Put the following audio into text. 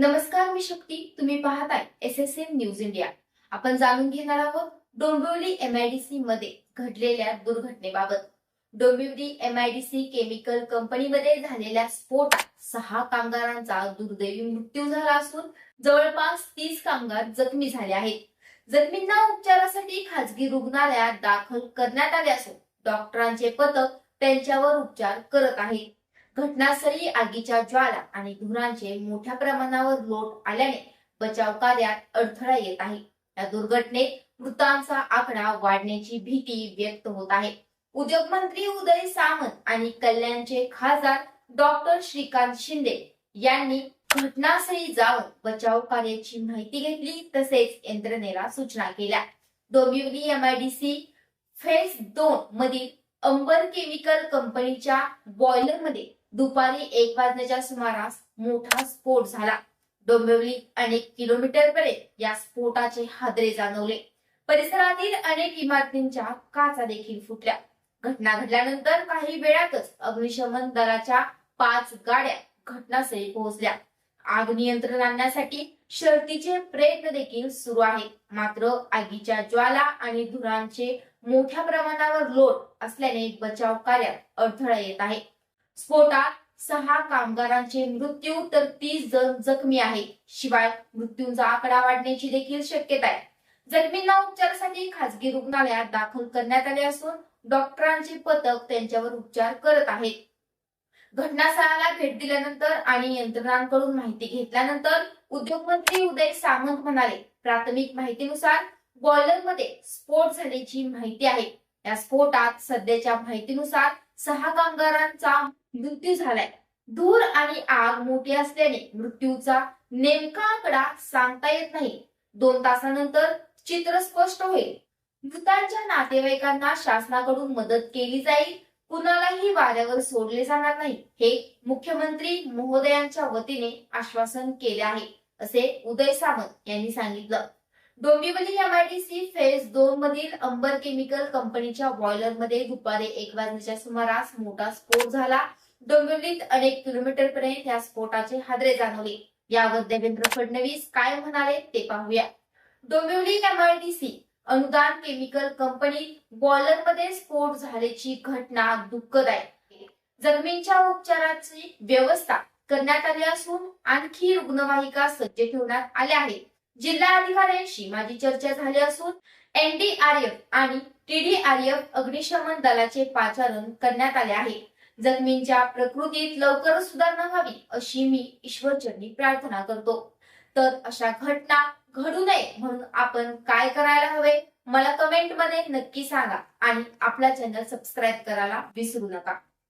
नमस्कार मी शक्ती. तुम्ही पाहताय S S M news India आपण जाणून घेणार आहोत डोंबिवली एमआयडीसी मध्ये घडलेल्या दुर्घटनेबाबत. डोंबिवली एमआयडीसी केमिकल कंपनीमध्ये झालेल्या स्फोटात सहा कामगारांचा दुर्दैवी मृत्यू झाला असून जवळपास तीस कामगार जखमी झाले आहेत. जखमींना उपचारासाठी खासगी रुग्णालयात दाखल करण्यात आले असून डॉक्टरांचे पथक त्यांच्यावर उपचार करत आहे घटनास्थळी आगीच्या ज्वाला आणि धुरांचे मोठ्या प्रमाणावर लोट आल्याने बचाव कार्यात अडथळा येत आहे. या दुर्घटनेत मृतांचा आकडा वाढण्याची भीती व्यक्त होत आहे. उद्योग मंत्री उदय सामंत आणि कल्याणचे खासदार डॉक्टर श्रीकांत शिंदे यांनी घटनास्थळी जाऊन बचाव कार्याची माहिती घेतली तसेच यंत्रणेला सूचना केल्या. डोंबिवली एमआयडीसी फेज दोन मधील अंबर केमिकल कंपनीच्या बॉयलरमध्ये दुपारी एक वाजण्याच्या सुमारास मोठा स्फोट झाला. डोंबिवली अनेक किलोमीटर पर्यंत या स्फोटाचे हादरे जाणवले. परिसरातील अनेक इमारतींच्या काचा देखील फुटल्या. घटना घडल्यानंतर काही वेळातच अग्निशमन दलाच्या पाच गाड्या घटनास्थळी पोहोचल्या. आग नियंत्रण आणण्यासाठी शर्तीचे प्रयत्न देखील सुरू आहेत मात्र आगीच्या ज्वाला आणि धुरांचे मोठ्या प्रमाणावर लोट असल्याने बचाव कार्यात अडथळा येत आहे. स्फोटात सहा कामगारांचे मृत्यू तर तीस जण जखमी आहेत. शिवाय मृत्यूंचा आकडा वाढण्याची देखील शक्यता आहे. जखमींना उपचारासाठी खासगी रुग्णालयात दाखल करण्यात आले असून डॉक्टरांचे पथक त्यांच्यावर उपचार करत आहेत. घटनास्थळाला भेट दिल्यानंतर आणि यंत्रणांकडून माहिती घेतल्यानंतर उद्योगमंत्री उदय सामंत म्हणाले प्राथमिक माहितीनुसार बॉयलरमध्ये स्फोट झाल्याची माहिती आहे. या स्फोटात सध्याच्या माहितीनुसार सहा कामगारांचा मृत्यू झालाय. धूर आणि आग मोठी असल्याने मृत्यूचा नेमका आकडा सांगता येत नाही. दोन तासानंतर चित्र स्पष्ट होईल. मृतांच्या नातेवाईकांना शासनाकडून मदत केली जाईल. कुणालाही वाऱ्यावर सोडले जाणार नाही. हे मुख्यमंत्री महोदयांच्या वतीने आश्वासन केले आहे असे उदय सामंत यांनी सांगितलं. डोंबिवली एमआयडीसी फेज दोन मधील अंबर केमिकल कंपनीच्या बॉयलरमध्ये दुपारी एक वाजण्याच्या सुमारास मोठा स्फोट झाला. डोंबिवलीत अनेक किलोमीटर पर्यंत या स्फोटाचे हादरे जाणवले. यावर देवेंद्र फडणवीस काय म्हणाले ते पाहूया. डोंबिवली एमआयडीसी अनुदान केमिकल कंपनी बॉयलरमध्ये स्फोट झाल्याची घटना दुःखदायक जखमींच्या उपचाराची व्यवस्था करण्यात आली असून आणखी रुग्णवाहिका सज्ज ठेवण्यात आल्या आहेत. जिल्हा अधिकाऱ्यांशी माझी चर्चा झाली असून एनडीआरएफ आणि टीडीआरएफ अग्निशमन दलाचे पाचारण करण्यात आले आहे. जखमींच्या प्रकृतीत लवकरच सुधारणा व्हावी अशी मी ईश्वरचरणी प्रार्थना करतो. तर अशा घटना घडू नये म्हणून आपण काय करायला हवे? मला कमेंटमध्ये नक्की सांगा आणि आपला चॅनल सबस्क्राईब करायला विसरू नका.